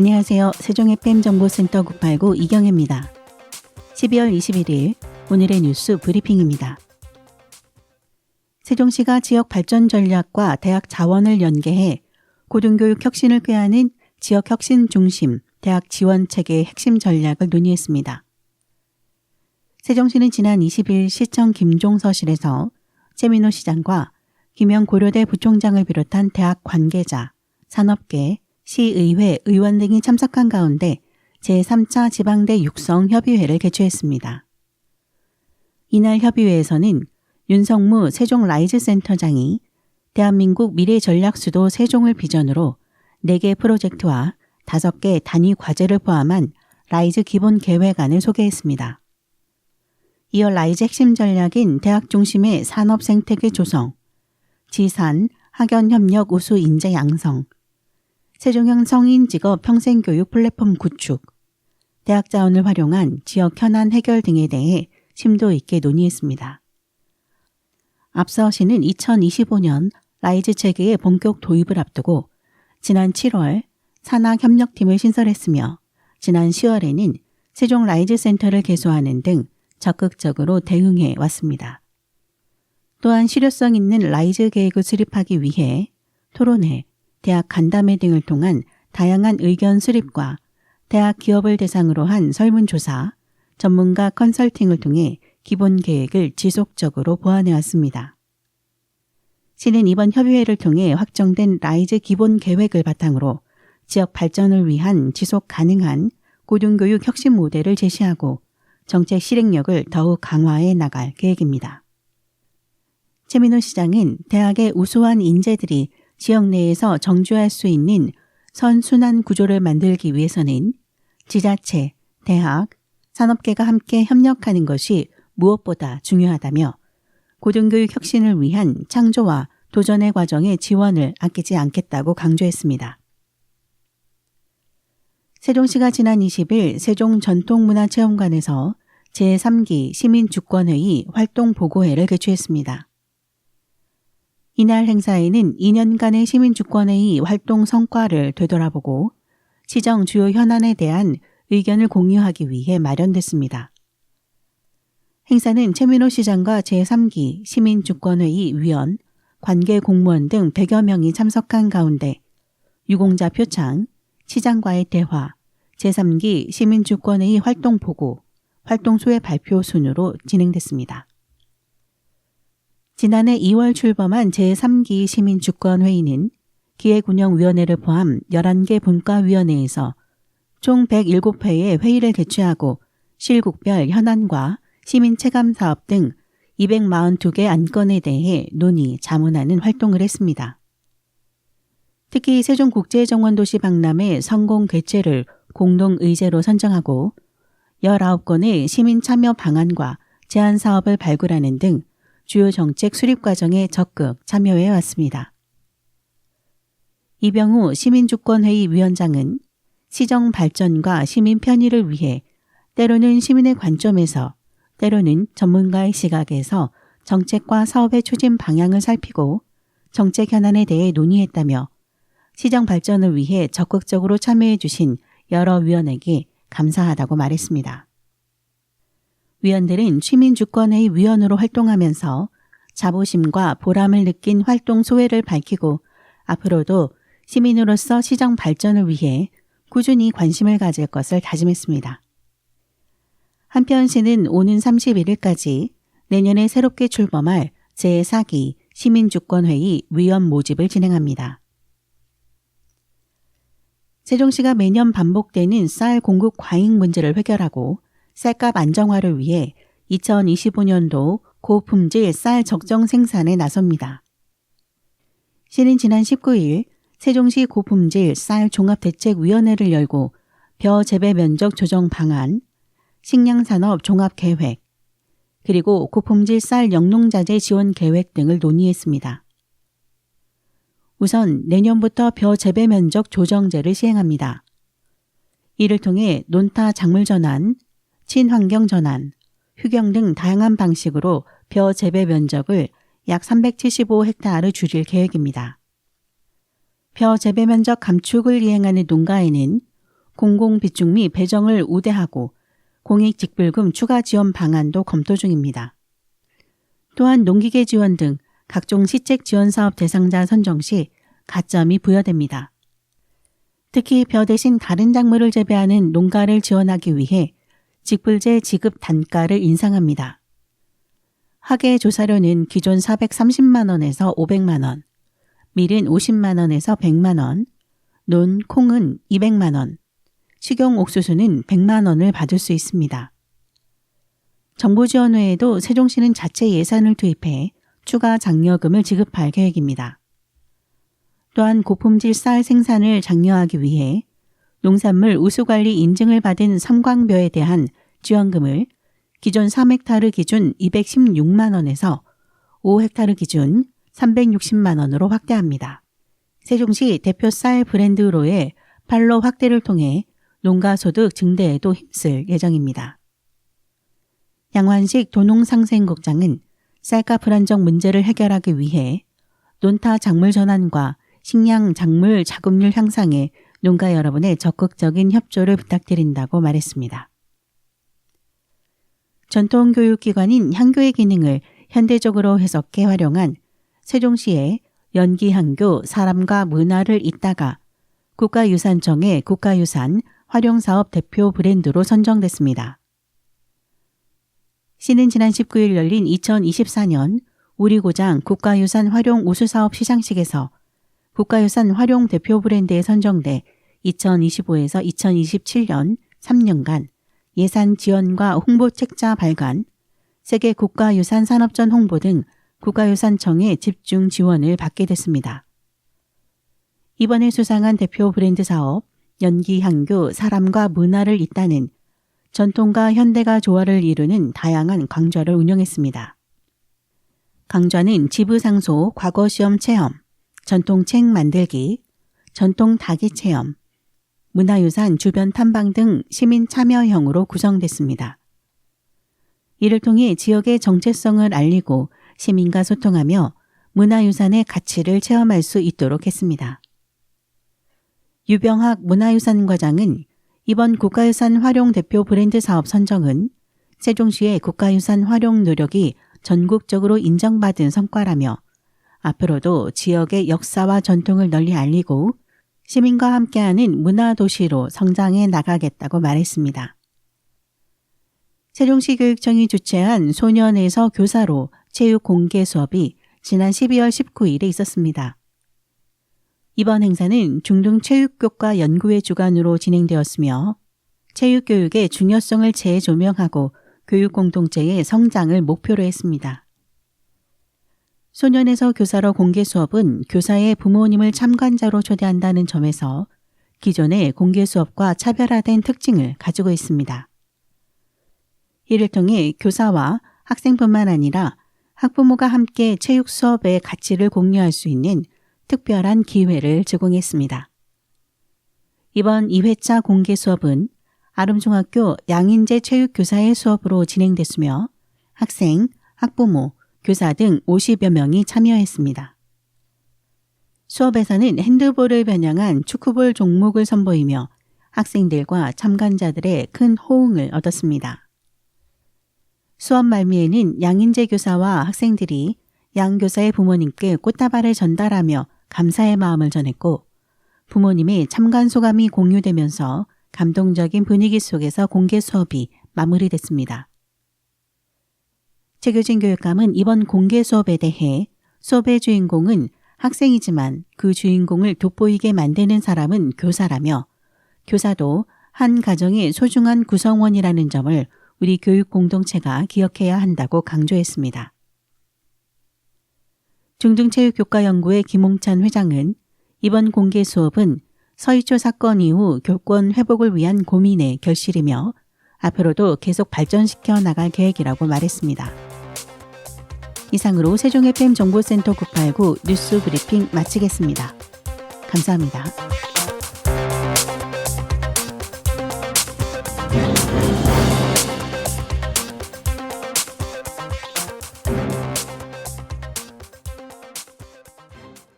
안녕하세요. 세종 FM 정보센터 989 이경혜입니다. 12월 21일 오늘의 뉴스 브리핑입니다. 세종시가 지역 발전 전략과 대학 자원을 연계해 고등교육 혁신을 꾀하는 지역 혁신 중심 대학 지원 체계의 핵심 전략을 논의했습니다. 세종시는 지난 20일 시청 김종서실에서 최민호 시장과 김영 고려대 부총장을 비롯한 대학 관계자, 산업계, 시의회 의원 등이 참석한 가운데 제3차 지방대 육성 협의회를 개최했습니다. 이날 협의회에서는 윤성무 세종 라이즈 센터장이 대한민국 미래 전략 수도 세종을 비전으로 4개 프로젝트와 5개 단위 과제를 포함한 라이즈 기본 계획안을 소개했습니다. 이어 라이즈 핵심 전략인 대학 중심의 산업 생태계 조성, 지산, 학연 협력 우수 인재 양성, 세종형 성인 직업 평생교육 플랫폼 구축, 대학 자원을 활용한 지역 현안 해결 등에 대해 심도 있게 논의했습니다. 앞서 시는 2025년 라이즈 체계의 본격 도입을 앞두고 지난 7월 산학협력팀을 신설했으며 지난 10월에는 세종 라이즈 센터를 개소하는 등 적극적으로 대응해 왔습니다. 또한 실효성 있는 라이즈 계획을 수립하기 위해 토론회, 대학 간담회 등을 통한 다양한 의견 수립과 대학 기업을 대상으로 한 설문조사, 전문가 컨설팅을 통해 기본 계획을 지속적으로 보완해 왔습니다. 시는 이번 협의회를 통해 확정된 라이즈 기본 계획을 바탕으로 지역 발전을 위한 지속 가능한 고등교육 혁신 모델을 제시하고 정책 실행력을 더욱 강화해 나갈 계획입니다. 최민호 시장은 대학의 우수한 인재들이 지역 내에서 정주할 수 있는 선순환 구조를 만들기 위해서는 지자체, 대학, 산업계가 함께 협력하는 것이 무엇보다 중요하다며 고등교육 혁신을 위한 창조와 도전의 과정에 지원을 아끼지 않겠다고 강조했습니다. 세종시가 지난 20일 세종전통문화체험관에서 제3기 시민주권회의 활동보고회를 개최했습니다. 이날 행사에는 2년간의 시민주권회의 활동 성과를 되돌아보고 시정 주요 현안에 대한 의견을 공유하기 위해 마련됐습니다. 행사는 최민호 시장과 제3기 시민주권회의 위원, 관계 공무원 등 100여 명이 참석한 가운데 유공자 표창, 시장과의 대화, 제3기 시민주권회의 활동 보고, 활동 소회 발표 순으로 진행됐습니다. 지난해 2월 출범한 제3기 시민주권회의는 기획운영위원회를 포함 11개 분과위원회에서 총 107회의 회의를 개최하고 실국별 현안과 시민 체감 사업 등 242개 안건에 대해 논의, 자문하는 활동을 했습니다. 특히 세종국제정원도시 박람회 성공 개최를 공동 의제로 선정하고 19건의 시민 참여 방안과 제안 사업을 발굴하는 등 주요 정책 수립 과정에 적극 참여해 왔습니다. 이병우 시민주권회의 위원장은 시정 발전과 시민 편의를 위해 때로는 시민의 관점에서 때로는 전문가의 시각에서 정책과 사업의 추진 방향을 살피고 정책 현안에 대해 논의했다며 시정 발전을 위해 적극적으로 참여해 주신 여러 위원에게 감사하다고 말했습니다. 위원들은 시민주권회의 위원으로 활동하면서 자부심과 보람을 느낀 활동 소회를 밝히고 앞으로도 시민으로서 시정 발전을 위해 꾸준히 관심을 가질 것을 다짐했습니다. 한편 시는 오는 31일까지 내년에 새롭게 출범할 제4기 시민주권회의 위원 모집을 진행합니다. 세종시가 매년 반복되는 쌀 공급 과잉 문제를 해결하고 쌀값 안정화를 위해 2025년도 고품질 쌀 적정 생산에 나섭니다. 시는 지난 19일 세종시 고품질 쌀 종합대책위원회를 열고 벼 재배 면적 조정 방안, 식량산업 종합계획, 그리고 고품질 쌀 영농자재 지원 계획 등을 논의했습니다. 우선 내년부터 벼 재배 면적 조정제를 시행합니다. 이를 통해 논타 작물 전환, 친환경 전환, 휴경 등 다양한 방식으로 벼 재배 면적을 약 375헥타르 줄일 계획입니다. 벼 재배 면적 감축을 이행하는 농가에는 공공비축 및 배정을 우대하고 공익직불금 추가 지원 방안도 검토 중입니다. 또한 농기계 지원 등 각종 시책 지원 사업 대상자 선정 시 가점이 부여됩니다. 특히 벼 대신 다른 작물을 재배하는 농가를 지원하기 위해 직불제 지급 단가를 인상합니다. 학예 조사료는 기존 430만 원에서 500만 원, 밀은 50만 원에서 100만 원, 논, 콩은 200만 원, 식용 옥수수는 100만 원을 받을 수 있습니다. 정부 지원 외에도 세종시는 자체 예산을 투입해 추가 장려금을 지급할 계획입니다. 또한 고품질 쌀 생산을 장려하기 위해 농산물 우수관리 인증을 받은 삼광벼에 대한 지원금을 기존 3헥타르 기준 216만 원에서 5헥타르 기준 360만 원으로 확대합니다. 세종시 대표 쌀 브랜드로의 판로 확대를 통해 농가 소득 증대에도 힘쓸 예정입니다. 양환식 도농상생국장은 쌀값 불안정 문제를 해결하기 위해 논타 작물 전환과 식량 작물 자급률 향상에 농가 여러분의 적극적인 협조를 부탁드린다고 말했습니다. 전통 교육기관인 향교의 기능을 현대적으로 해석해 활용한 세종시의 연기향교 사람과 문화를 잇다가 국가유산청의 국가유산 활용사업 대표 브랜드로 선정됐습니다. 시는 지난 19일 열린 2024년 우리고장 국가유산 활용 우수사업 시상식에서 국가유산 활용 대표 브랜드에 선정돼 2025에서 2027년 3년간 예산 지원과 홍보 책자 발간, 세계 국가유산 산업전 홍보 등 국가유산청의 집중 지원을 받게 됐습니다. 이번에 수상한 대표 브랜드 사업 연기 향교 사람과 문화를 잇다는 전통과 현대가 조화를 이루는 다양한 강좌를 운영했습니다. 강좌는 지부상소 과거시험 체험, 전통책 만들기, 전통 닭이 체험, 문화유산 주변 탐방 등 시민 참여형으로 구성됐습니다. 이를 통해 지역의 정체성을 알리고 시민과 소통하며 문화유산의 가치를 체험할 수 있도록 했습니다. 유병학 문화유산과장은 이번 국가유산 활용 대표 브랜드 사업 선정은 세종시의 국가유산 활용 노력이 전국적으로 인정받은 성과라며 앞으로도 지역의 역사와 전통을 널리 알리고 시민과 함께하는 문화도시로 성장해 나가겠다고 말했습니다. 세종시 교육청이 주최한 소년에서 교사로 체육 공개 수업이 지난 12월 19일에 있었습니다. 이번 행사는 중등체육교과 연구회 주관으로 진행되었으며 체육교육의 중요성을 재조명하고 교육 공동체의 성장을 목표로 했습니다. 소년에서 교사로 공개 수업은 교사의 부모님을 참관자로 초대한다는 점에서 기존의 공개 수업과 차별화된 특징을 가지고 있습니다. 이를 통해 교사와 학생뿐만 아니라 학부모가 함께 체육 수업의 가치를 공유할 수 있는 특별한 기회를 제공했습니다. 이번 2회차 공개 수업은 아름중학교 양인재 체육교사의 수업으로 진행됐으며 학생, 학부모, 교사 등 50여 명이 참여했습니다. 수업에서는 핸드볼을 변형한 축구볼 종목을 선보이며 학생들과 참관자들의 큰 호응을 얻었습니다. 수업 말미에는 양인재 교사와 학생들이 양 교사의 부모님께 꽃다발을 전달하며 감사의 마음을 전했고 부모님의 참관 소감이 공유되면서 감동적인 분위기 속에서 공개 수업이 마무리됐습니다. 최교진 교육감은 이번 공개 수업에 대해 수업의 주인공은 학생이지만 그 주인공을 돋보이게 만드는 사람은 교사라며 교사도 한 가정의 소중한 구성원이라는 점을 우리 교육 공동체가 기억해야 한다고 강조했습니다. 중등체육교과연구회 김홍찬 회장은 이번 공개 수업은 서희초 사건 이후 교권 회복을 위한 고민의 결실이며 앞으로도 계속 발전시켜 나갈 계획이라고 말했습니다. 이상으로 세종 FM 정보센터 989 뉴스 브리핑 마치겠습니다. 감사합니다.